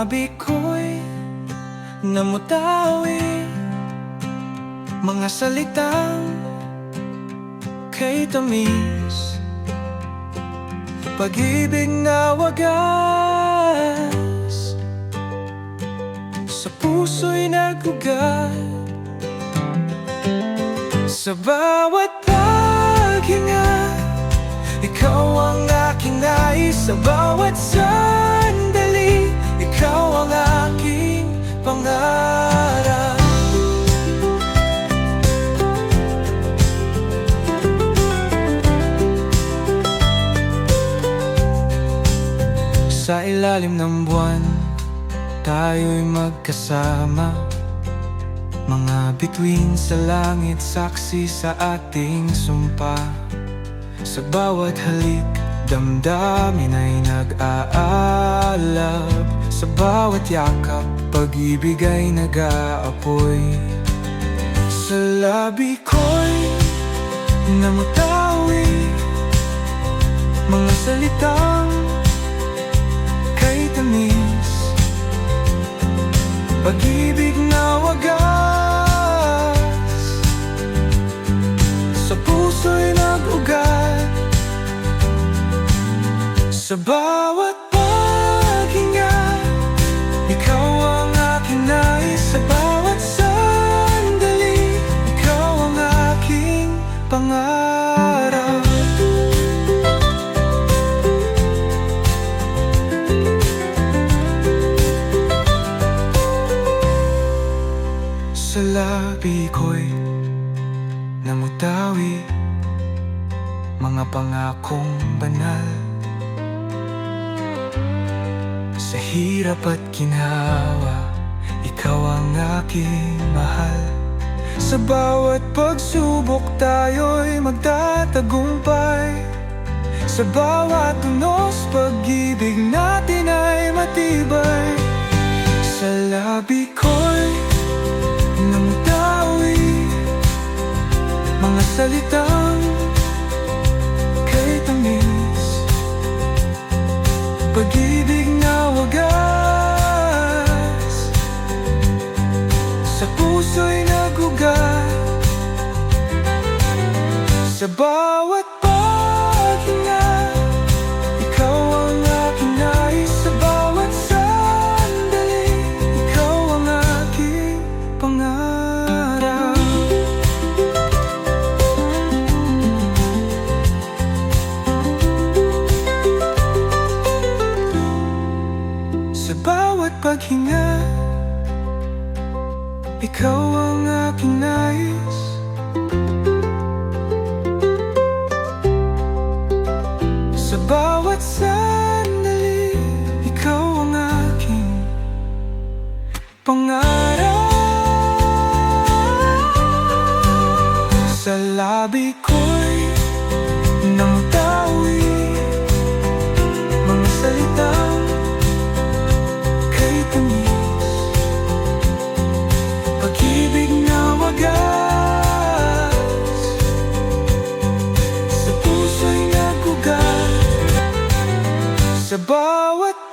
labi ko'y namutawi. Mga salitang kay tamis. Pag-ibig na wagas. Sa puso'y nagugat. Sa bawat paghinga Ikaw ang aking nais. Sa bawat sandali ilalim ng buwan Tayo'y magkasama. Mga bituin sa langit Saksi sa ating sumpa. Sa bawat halik Damdamin ay nag-aalab. Sa bawat yakap Pag-ibig ay nag-aapoy. Sa labi ko'y namutawi Mga salitang Pag-ibig na wagas. Sa puso'y nag-ugat. Sa bawat Sa labi ko'y namutawi. Mga pangakong banal Sa hirap at kinawa Ikaw ang aking mahal. Sa bawat pagsubok tayo'y magtatagumpay. Sa bawat unos pag-ibig natin ay matibay. Sa labi ko'y salitang kay tamis. Pag-ibig na wagas Sa puso'y nagugat. Sa bawat bawat paghinga. Ikaw ang aking nais. Sa bawat sandali Ikaw ang aking pangarap. Sa labi ko'y Sa puso'y nagugat Sa bawat